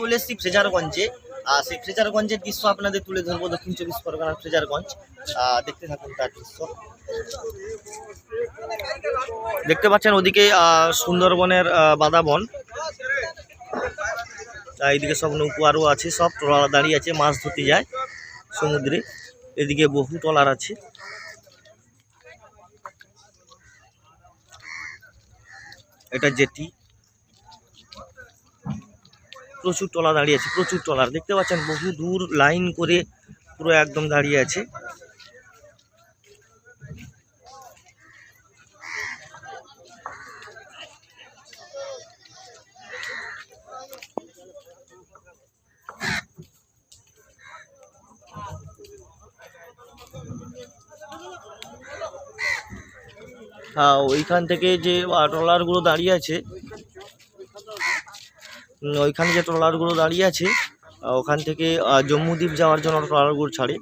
চলে এসেছি ফ্রেজারগঞ্জে। আর সেই ফ্রেজারগঞ্জের দৃশ্য আপনাদের তুলে ধরবো দক্ষিণ চব্বিশ পরগনার ফ্রেজারগঞ্জ। দেখতে থাকুন তার দৃশ্য। দেখতে পাচ্ছেন ওদিকে সুন্দরবনের বাদাবন। এইদিকে সব নৌকো আরও আছে, সব ট্রলার দাঁড়িয়ে আছে, মাছ ধরতে যায় সমুদ্রে। এদিকে বহু ট্রলার আছে। এটা জেটি। প্রচুর ট্রলার দাঁড়িয়ে আছে, প্রচুর ট্রলার। দেখতে পাচ্ছেন, বহু দূর লাইন করে পুরো একদম দাঁড়িয়ে আছে। হ্যাঁ ওইখান থেকে যে ট্রলারগুলো দাঁড়িয়ে আছে ওইখানে যে ট্রলারগুলো দাঁড়িয়ে আছে ওখান থেকে জম্মুদ্বীপ জম্মু দ্বীপ যাওয়ার জন্য ট্রলারগুলো ছাড়ে।